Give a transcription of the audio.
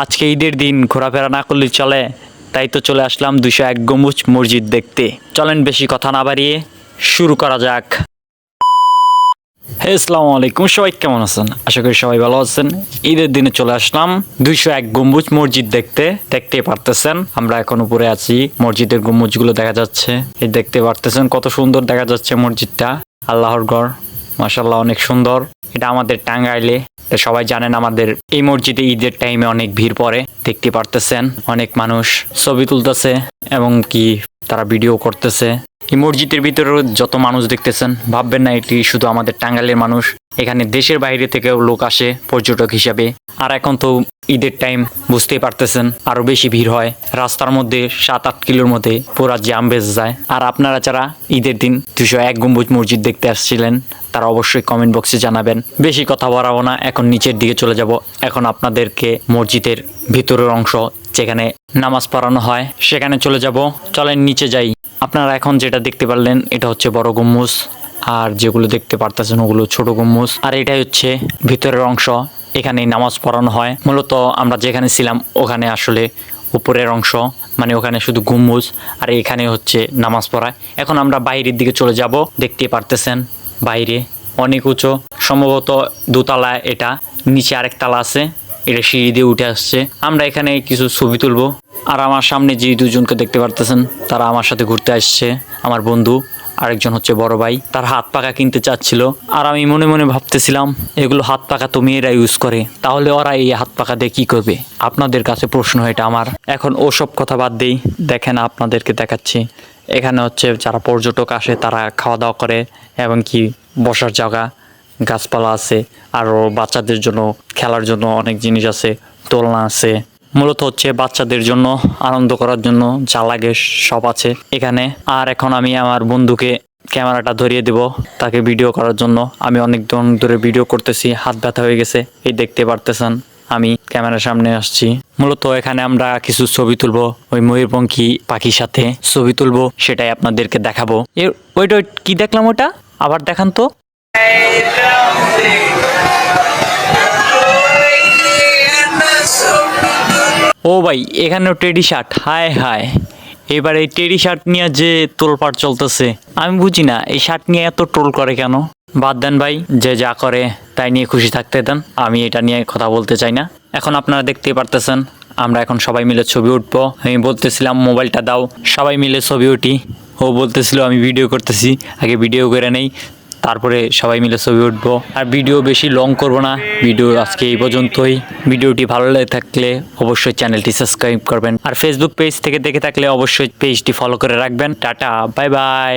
আজকে ঈদের দিন ঘোরাফেরা না করলে চলে, তাই তো চলে আসলাম দুশো এক গম্বুজ মসজিদ দেখতে। চলেন বেশি কথা না বাড়িয়ে শুরু করা যাক। হে, আসসালামু আলাইকুম, সবাই কেমন আছেন? আশা করি সবাই ভালো আছেন। ঈদের দিনে চলে আসলাম দুইশো এক গম্বুজ মসজিদ দেখতে। দেখতে পারতেছেন, আমরা এখন উপরে আছি। মসজিদের গম্বুজগুলো দেখা যাচ্ছে। এই দেখতে পারতেছেন কত সুন্দর দেখা যাচ্ছে মসজিদটা। আল্লাহর গড় মাসাল্লাহ অনেক সুন্দর। এটা আমাদের টাঙ্গাইলে। তো সবাই জানেন আমাদের এই মসজিদে ঈদের টাইমে অনেক ভিড় পড়ে, দেখতে পারতেছেন, অনেক মানুষ ছবি তুলতেছে এবং কি তারা ভিডিও করতেছে। এই মসজিদের ভিতরে যত মানুষ দেখতেছেন, ভাববেন না এটি শুধু আমাদের টাঙ্গাইলের মানুষ। এখানে দেশের বাইরে থেকেও লোক আসে পর্যটক হিসাবে। আর এখন তো ঈদের টাইম বুঝতেই পারতেছেন, আরও বেশি ভিড় হয়। রাস্তার মধ্যে সাত আট কিলোর মধ্যে পুরা জ্যাম বেজে যায়। আর আপনারা যারা ঈদের দিন দুশো এক গম্বুজ মসজিদ দেখতে আসছিলেন, তারা অবশ্যই কমেন্ট বক্সে জানাবেন। বেশি কথা বাড়াবো না, এখন নিচের দিকে চলে যাব। এখন আপনাদেরকে মসজিদের ভিতরের অংশ, যেখানে নামাজ পড়ানো হয়, সেখানে চলে যাব। চলেন নিচে যাই। আপনারা এখন যেটা দেখতে পারলেন, এটা হচ্ছে বড় গম্বুজ। আর যেগুলো দেখতে পারতেছেন, ওগুলো ছোট গম্বুজ। আর এটাই হচ্ছে ভিতরের অংশ। এখানে নামাজ পড়ানো হয়। মূলত আমরা যেখানে ছিলাম, ওখানে আসলে উপরের অংশ। মানে ওখানে শুধু গম্বুজ। আর এখানে হচ্ছে নামাজ পড়ায় এখন আমরা বাইরের দিকে চলে যাব। দেখতে পারতেছেন, বাইরে অনেক উঁচু। সম্ভবত দোতলা এটা। নিচে আরেক তালা আছে। এটা সিঁড়ি দিয়ে উঠে আসছে। আমরা এখানে কিছু ছবি তুলবো। আর আমার সামনে যে দুজনকে দেখতে পারতেছেন, তারা আমার সাথে ঘুরতে আসছে। আমার বন্ধু, আরেকজন হচ্ছে বড় ভাই, তার হাত পাকা কিনতে চাচ্ছিল। আর আমি মনে মনে ভাবতেছিলাম, এগুলো হাত পাকা তো মেয়েরা ইউজ করে, তাহলে ওরা এই হাত পাকা দিয়ে কী করবে? আপনাদের কাছে প্রশ্ন এটা আমার। এখন ওসব কথা বাদ দিই, দেখেন আপনাদেরকে দেখাচ্ছি। এখানে হচ্ছে যারা পর্যটক আসে, তারা খাওয়া দাওয়া করে, এবং কি বসার জায়গা, গাছপালা আছে আরও বাচ্চাদের জন্য, খেলার জন্য অনেক জিনিস আছে, দোলনা আছে। মূলত হচ্ছে বাচ্চাদের জন্য, আনন্দ করার জন্য যা লাগে সব আছে এখানে। আর এখন আমি আমার বন্ধুকে ক্যামেরাটা ধরিয়ে দেব, তাকে ভিডিও করার জন্য। আমি অনেক ধরে ভিডিও করতেছি, হাত ব্যথা হয়ে গেছে, এই দেখতে পারতেছেন, আমি ক্যামেরার সামনে আসছি। মূলত এখানে আমরা কিছু ছবি তুলবো, ওই ময়ূরপঙ্খী পাখির সাথে ছবি তুলবো, সেটাই আপনাদেরকে দেখাবো। এর ওইটা ওই- কি দেখলাম ওটা আবার দেখান তো। ও ভাই, এখানেও টেডি শার্ট। হায় হায়। এবার এই টেডি শার্ট নিয়ে যে তোলপাট চলতেছে, আমি বুঝি না, এই শার্ট নিয়ে এত ট্রোল করে কেন? বাদ দেন ভাই, যে যা করে তাই নিয়ে খুশি থাকতে দেন, আমি এটা নিয়ে কথা বলতে চাই না। এখন আপনারা দেখতেই পারতেছেন, আমরা এখন সবাই মিলে ছবি উঠবো। আমি বলতেছিলাম, মোবাইলটা দাও, সবাই মিলে ছবি উঠি। ও বলতেছিল, আমি ভিডিও করতেছি, আগে ভিডিও করে নেই তারপরে সবাই মিলে ছবি উঠব। আর ভিডিও বেশি লং করব না। ভিডিও আজকে এই পর্যন্তই। ভিডিওটি ভালো লাগে থাকলে অবশ্যই চ্যানেলটি সাবস্ক্রাইব করবেন। আর ফেসবুক পেজ থেকে দেখে থাকলে অবশ্যই পেজটি ফলো করে রাখবেন। Tata bye bye